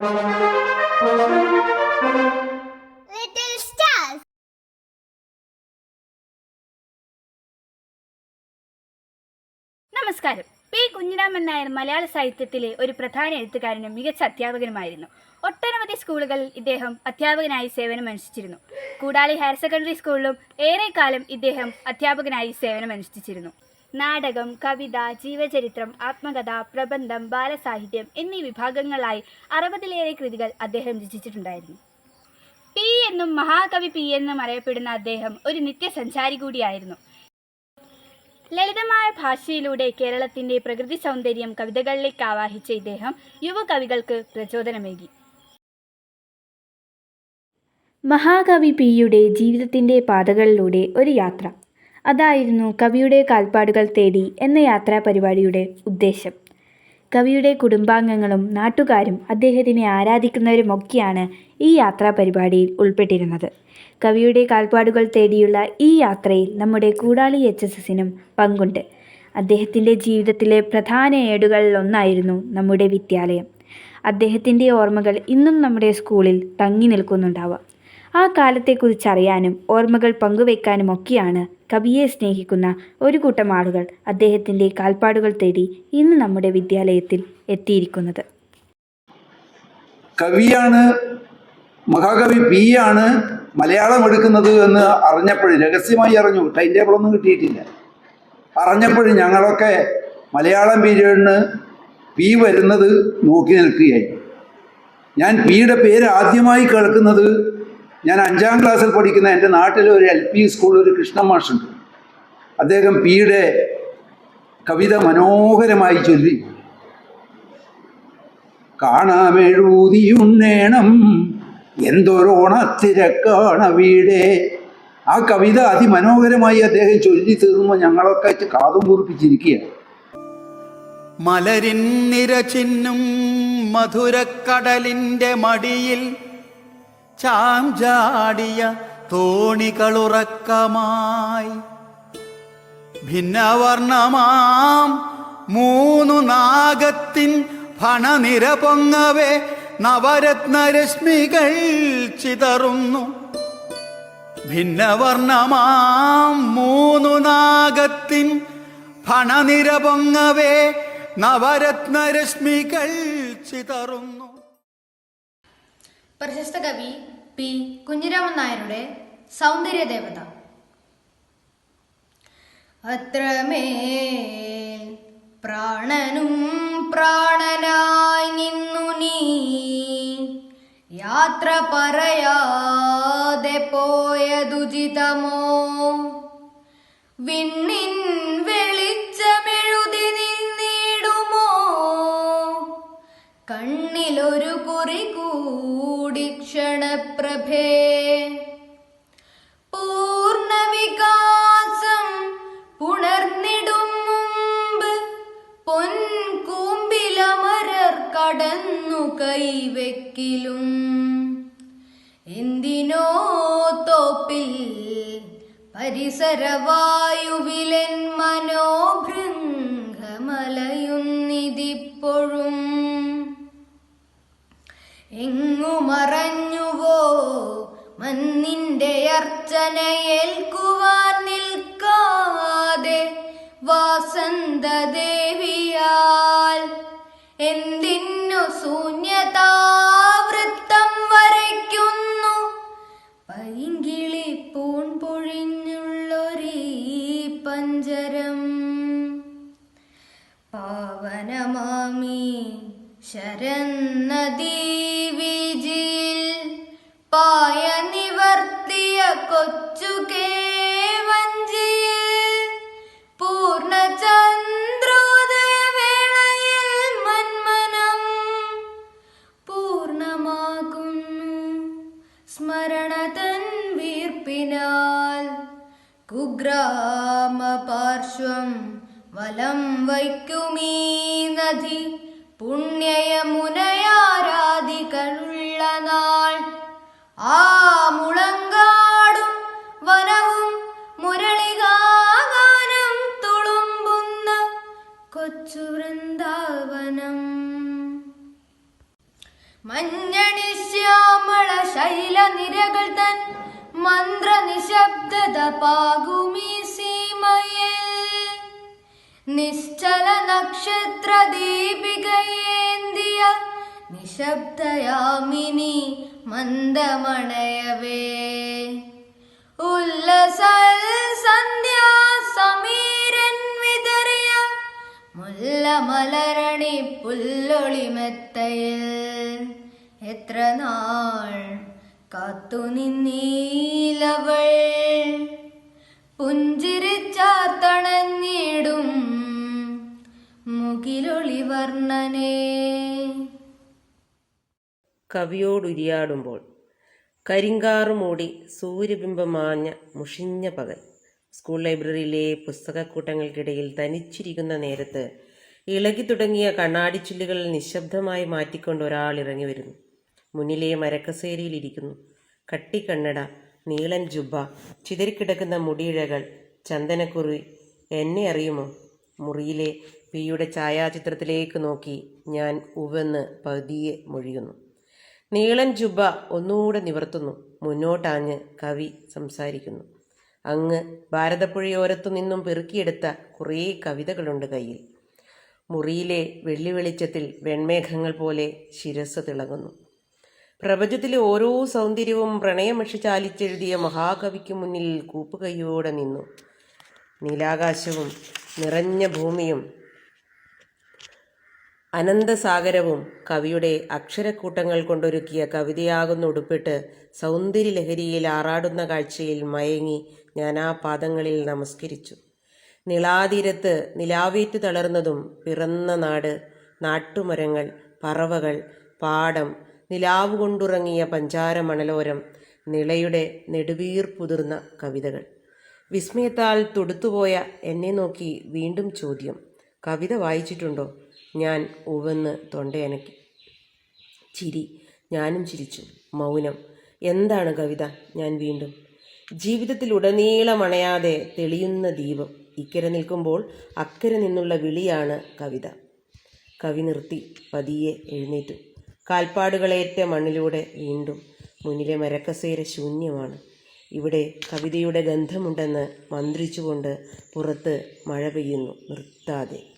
Stars. നമസ്കാരം. P Kunhiraman Nair മലയാള സാഹിത്യത്തിലെ ഒരു പ്രധാന എഴുത്തുകാരനും മികച്ച അധ്യാപകനുമായിരുന്നു. ഒട്ടനവധി സ്കൂളുകളിൽ ഇദ്ദേഹം അധ്യാപകനായി സേവനമനുഷ്ഠിച്ചിരുന്നു. കൂടാളി ഹയർ സെക്കൻഡറി സ്കൂളിലും ഏറെക്കാലം ഇദ്ദേഹം അധ്യാപകനായി സേവനമനുഷ്ഠിച്ചിരുന്നു. നാടകം കവിത ജീവചരിത്രം ആത്മകഥ പ്രബന്ധം ബാലസാഹിത്യം എന്നീ വിഭാഗങ്ങളായി അറുപതിലേറെ കൃതികൾ അദ്ദേഹം രചിച്ചിട്ടുണ്ടായിരുന്നു. പി എന്നും മഹാകവി പി എന്നും അറിയപ്പെടുന്ന അദ്ദേഹം ഒരു നിത്യസഞ്ചാരി കൂടിയായിരുന്നു. ലളിതമായ ഭാഷയിലൂടെ കേരളത്തിന്റെ പ്രകൃതി സൗന്ദര്യം കവിതകളിലേക്ക് ആവാഹിച്ച ഇദ്ദേഹം യുവകവികൾക്ക് പ്രചോദനമേകി. മഹാകവി പിയുടെ ജീവിതത്തിന്റെ പാതകളിലൂടെ ഒരു യാത്ര. അതായിരുന്നു കവിയുടെ കാൽപ്പാടുകൾ തേടി എന്ന യാത്രാ പരിപാടിയുടെ ഉദ്ദേശം. കവിയുടെ കുടുംബാംഗങ്ങളും നാട്ടുകാരും അദ്ദേഹത്തിനെ ആരാധിക്കുന്നവരുമൊക്കെയാണ് ഈ യാത്രാ പരിപാടിയിൽ ഉൾപ്പെട്ടിരുന്നത്. കവിയുടെ കാൽപ്പാടുകൾ തേടിയുള്ള ഈ യാത്രയിൽ നമ്മുടെ കൂടാളി എച്ച് എസ് എസിനും പങ്കുണ്ട്. അദ്ദേഹത്തിന്റെ ജീവിതത്തിലെ പ്രധാന ഏടുകളിലൊന്നായിരുന്നു നമ്മുടെ വിദ്യാലയം. അദ്ദേഹത്തിന്റെ ഓർമ്മകൾ ഇന്നും നമ്മുടെ സ്കൂളിൽ തങ്ങി നിൽക്കുന്നുണ്ടാവാം. ആ കാലത്തെക്കുറിച്ച് അറിയാനും ഓർമ്മകൾ പങ്കുവയ്ക്കാനും ഒക്കെയാണ് കവിയെ സ്നേഹിക്കുന്ന ഒരു കൂട്ടം ആളുകൾ അദ്ദേഹത്തിന്റെ കാൽപ്പാടുകൾ തേടി ഇന്ന് നമ്മുടെ വിദ്യാലയത്തിൽ എത്തിയിരിക്കുന്നത്. കവിയാണ് മഹാകവി പി ആണ് മലയാളം എടുക്കുന്നത് എന്ന് അറിഞ്ഞപ്പോൾ രഹസ്യമായി അറിഞ്ഞു ടൈം ടേബിളൊന്നും കിട്ടിയിട്ടില്ല. അറിഞ്ഞപ്പോൾ ഞങ്ങളൊക്കെ മലയാളം പീരീഡിന് പി വരുന്നത് നോക്കി നിൽക്കുകയായി ഞാൻ പിയുടെ പേര് ആദ്യമായി കേൾക്കുന്നത് ഞാൻ അഞ്ചാം ക്ലാസ്സിൽ പഠിക്കുന്ന എന്റെ നാട്ടിലെ ഒരു എൽ പി സ്കൂളിൽ ഒരു കൃഷ്ണ മാഷുണ്ട്. അദ്ദേഹം പിയുടെ കവിത മനോഹരമായി ചൊല്ലി. കാണാമെഴുതിയുണ്ണേണം എന്തൊരോണത്തിരക്കാണ് വീടേ? ആ കവിത അതിമനോഹരമായി അദ്ദേഹം ചൊല്ലി തീർന്നു. ഞങ്ങളൊക്കെ കാതും കുറിപ്പിച്ചിരിക്കുകയാണ് മലരിൻ നിരചിന്നും മധുരക്കടലിന്റെ മടിയിൽ ചാഞ്ചാടിയ തോണികളുറക്കമായി. ഭിന്നവർണമാം മൂന്നു നാഗത്തിൻ ഫണനിര പൊങ്ങവേ നവരത്നരശ്മികൾ ചിതറുന്നു. ഭിന്നവർണമാം മൂന്നു നാഗത്തിൻ ഫണനിര പൊങ്ങവേ നവരത്നരശ്മികൾ ചിതറുന്നു. പ്രശസ്ത കവി പി. കുഞ്ഞിരാമൻ നായരുടെ സൗന്ദര്യ ദേവത അത്രമേൽ പ്രാണനും പ്രാണനായി നിന്നു നീ. യാത്ര പറയാതെ പോയതുചിതമോ? വിണ്ണിൻ ക്ഷണപ്രഭേ പൂർണവികാസം പുണർന്നിടും മുമ്പ് പൊൻകൂമ്പിലമരർ കടന്നു കൈവെക്കിലും. എന്തിനോ തോപ്പിൽ പരിസരവായുവിലൻ മനോഭൃംഗമലയുന്നിതിപ്പോഴും. എങ്ങു മന്നിന്റെ അർച്ചനയേൽക്കുവാൻ നിൽക്കാതെ വാസന്തദേവിയാൽ എന്തിനു ശൂന്യതാവൃത്തം വരയ്ക്കുന്നു? പൈങ്കിളി പൂൺ പൊഴിഞ്ഞുള്ളൊരീ പഞ്ചരം. പാവനമാമി ശരന്നദീവിജിൽ പായ കൊച്ചു കേവഞ്ചിയിൽ പൂർണചന്ദ്രോദയവേളയിൽ മന്മനം പൂർണമാകുന്നു സ്മരണതൻ വീർപ്പിനാൽ കുഗ്രാമ പാർശ്വം വലം വയ്ക്കുമീ നദി. പുണ്യയമുനയാരാധികളുള്ള നാൾ. ആ മന്ത്രനിശബ്ദത പാകുമീ സീമയിൽ നിശ്ചല നക്ഷത്ര ദീപികയേന്തിയ നിശബ്ദയാമിനി മന്ദമണയവേ വിതറിയ മുല്ലമലരണി പുല്ലൊളിമെത്തയിൽ. എത്ര നാൾ കാത്തു നിന്നീലവൾ. പുഞ്ചിരിച്ചാത്തണഞ്ഞിടും മുകിലൊളിവർണനെ കവിയോടുരിയാടുമ്പോൾ കരിങ്കാറ് മൂടി മുഷിഞ്ഞ പകൽ. സ്കൂൾ ലൈബ്രറിയിലെ പുസ്തകക്കൂട്ടങ്ങൾക്കിടയിൽ തനിച്ചിരിക്കുന്ന നേരത്ത് ഇളകി തുടങ്ങിയ കണ്ണാടിച്ചില്ലുകൾ നിശബ്ദമായി മാറ്റിക്കൊണ്ട് ഒരാൾ ഇറങ്ങി വരുന്നു. മുന്നിലെ മരക്കസേരയിലിരിക്കുന്നു കട്ടിക്കണ്ണട നീളൻ ജുബ ചിതറിക്കിടക്കുന്ന മുടിയിഴകൾ ചന്ദനക്കുറി. എന്നെ അറിയുമോ? മുറിയിലെ പിയുടെ ഛായാചിത്രത്തിലേക്ക് നോക്കി ഞാൻ ഉവന്ന് പതിയെ മൊഴിയുന്നു. നീളൻ ജുബ ഒന്നുകൂടെ നിവർത്തുന്നു. മുന്നോട്ടാഞ്ഞ് കവി സംസാരിക്കുന്നു. അങ്ങ് ഭാരതപ്പുഴയോരത്തു നിന്നും പെറുക്കിയെടുത്ത കുറേ കവിതകളുണ്ട് കയ്യിൽ. മുറിയിലെ വെള്ളി വെളിച്ചത്തിൽ വെൺമേഘങ്ങൾ പോലെ ശിരസ് തിളങ്ങുന്നു. പ്രപഞ്ചത്തിലെ ഓരോ സൗന്ദര്യവും പ്രണയമക്ഷി ചാലിച്ചെഴുതിയ മഹാകവിക്ക് മുന്നിൽ കൂപ്പുകൈയോടെ നിന്നു. നീലാകാശവും നിറഞ്ഞ ഭൂമിയും അനന്തസാഗരവും കവിയുടെ അക്ഷരക്കൂട്ടങ്ങൾ കൊണ്ടൊരുക്കിയ കവിതയാകുന്ന ഉടുപ്പിട്ട് സൗന്ദര്യലഹരിയിൽ ആറാടുന്ന കാഴ്ചയിൽ മയങ്ങി ഞാൻ ആ പാദങ്ങളിൽ നമസ്കരിച്ചു. നിളാതീരത്ത് നിലാവേറ്റ് തളർന്നതും പിറന്ന നാട് നാട്ടുമരങ്ങൾ പറവകൾ പാടം നിലാവ് കൊണ്ടുറങ്ങിയ പഞ്ചാരമണലോരം നിളയുടെ നെടുവീർപ്പുതിർന്ന കവിതകൾ. വിസ്മയത്താൽ തൊടുത്തുപോയ എന്നെ നോക്കി വീണ്ടും ചോദ്യം. കവിത വായിച്ചിട്ടുണ്ടോ? ഞാൻ ഉവന്ന് തൊണ്ടയനക്കി. ചിരി. ഞാനും ചിരിച്ചു. മൗനം. എന്താണ് കവിത? ഞാൻ വീണ്ടും. ജീവിതത്തിൽ ഉടനീളം അണയാതെ തെളിയുന്ന ദീപം. ഇക്കരെ നിൽക്കുമ്പോൾ അക്കരെ നിന്നുള്ള വിളിയാണ് കവിത. കവി നിർത്തി പതിയെ എഴുന്നേറ്റു. കാൽപ്പാടുകളേറ്റ മണ്ണിലൂടെ വീണ്ടും മുന്നിലെ മരക്കസേര ശൂന്യമാണ്. ഇവിടെ കവിതയുടെ ഗന്ധമുണ്ടെന്ന് മന്ത്രിച്ചുകൊണ്ട് പുറത്ത് മഴ പെയ്യുന്നു. നിർത്താതെ.